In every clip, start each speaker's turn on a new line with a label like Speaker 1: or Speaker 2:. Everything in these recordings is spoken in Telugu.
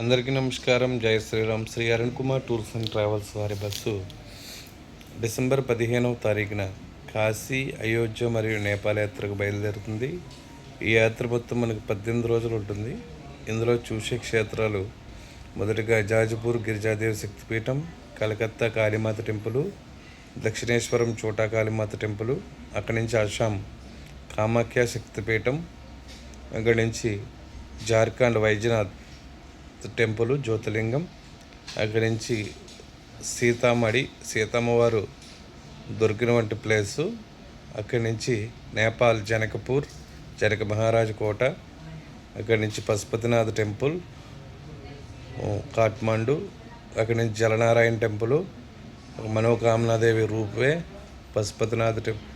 Speaker 1: అందరికీ నమస్కారం. జై Shriram. Shri Arun Kumar tours and travels వారి బస్సు. డిసెంబర్ పదిహేనవ తారీఖున కాశీ అయోధ్య మరియు నేపాల్ యాత్రకు బయలుదేరుతుంది. ఈ యాత్ర మొత్తం మనకు పద్దెనిమిది రోజులు ఉంటుంది. ఇందులో చూసే క్షేత్రాలు మొదటగా జాజ్పూర్ గిరిజాదేవి శక్తిపీఠం కలకత్తా కాళీమాత టెంపులు దక్షిణేశ్వరం చోటా కాళీమాత టెంపులు అక్కడి నుంచి అస్సాం కామాఖ్య శక్తిపీఠం అక్కడి నుంచి జార్ఖండ్ వైద్యనాథ్ టెంపుల్ జ్యోతిలింగం అక్కడి నుంచి సీతామడి సీతమ్మవారు దొరికిన వంటి ప్లేసు అక్కడి నుంచి నేపాల్ జనకపూర్ జనక మహారాజ్ కోట అక్కడి నుంచి పశుపతినాథ్ టెంపుల్ కాఠ్మండు అక్కడి నుంచి జలనారాయణ టెంపుల్ మనోకామనాదేవి రూపే పశుపతినాథ్ టెంపుల్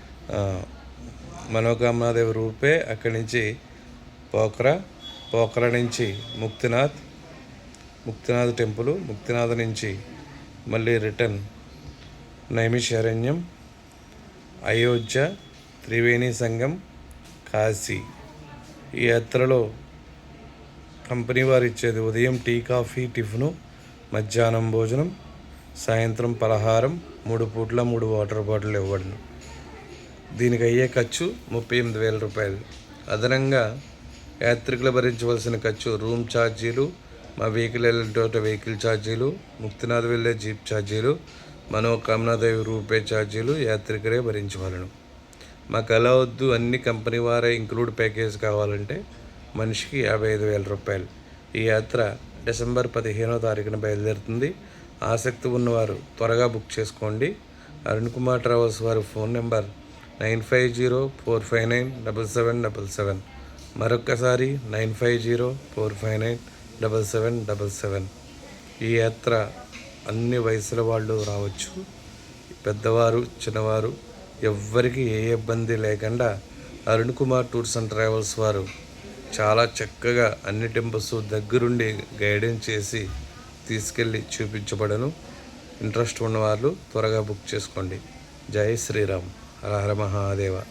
Speaker 1: మనోకామనాదేవి రూపే అక్కడి నుంచి పోఖరా పోఖరా నుంచి ముక్తినాథ్ ముక్తినాథ్ టెంపుల్ ముక్తినాథ్ నుంచి మళ్ళీ రిటర్న్ నైమిషారణ్యం అయోధ్య త్రివేణి సంఘం కాశీ. ఈ యాత్రలో కంపెనీ వారు ఇచ్చేది ఉదయం టీ కాఫీ టిఫిను మధ్యాహ్నం భోజనం సాయంత్రం పలహారం మూడు పూట్ల మూడు వాటర్ బాటిల్ ఇవ్వడం. దీనికి అయ్యే ఖర్చు ముప్పై ఎనిమిది వేల రూపాయలు. అదనంగా యాత్రికులు భరించవలసిన ఖర్చు రూమ్ ఛార్జీలు మా వెహికల్ వెళ్ళేటోట వెహికల్ ఛార్జీలు ముక్తినాథ్ వెళ్ళే జీప్ ఛార్జీలు మనోకామనాదేవి రూపే ఛార్జీలు యాత్రికరే భరించవలను. మాకు అలా వద్దు అన్ని కంపెనీ వారే ఇంక్లూడ్ ప్యాకేజ్ కావాలంటే మనిషికి యాభై ఐదు వేల రూపాయలు. ఈ యాత్ర డిసెంబర్ పదిహేనో తారీఖున బయలుదేరుతుంది. ఆసక్తి ఉన్నవారు త్వరగా బుక్ చేసుకోండి. అరుణ్ కుమార్ ట్రావెల్స్ వారి phone number nine five zero four five nine double seven double seven. మరొక్కసారి nine five zero four five nine double seven double seven. ఈ యాత్ర అన్ని వయసుల వాళ్ళు రావచ్చు. పెద్దవారు చిన్నవారు ఎవ్వరికి ఏ ఇబ్బంది లేకుండా Arun Kumar tours and travels వారు చాలా చక్కగా అన్ని టెంపుల్స్ దగ్గరుండి గైడెన్స్ చేసి తీసుకెళ్ళి చూపించబడను. ఇంట్రెస్ట్ ఉన్నవాళ్ళు త్వరగా బుక్ చేసుకోండి. జై శ్రీరామ్. హర హర మహాదేవ.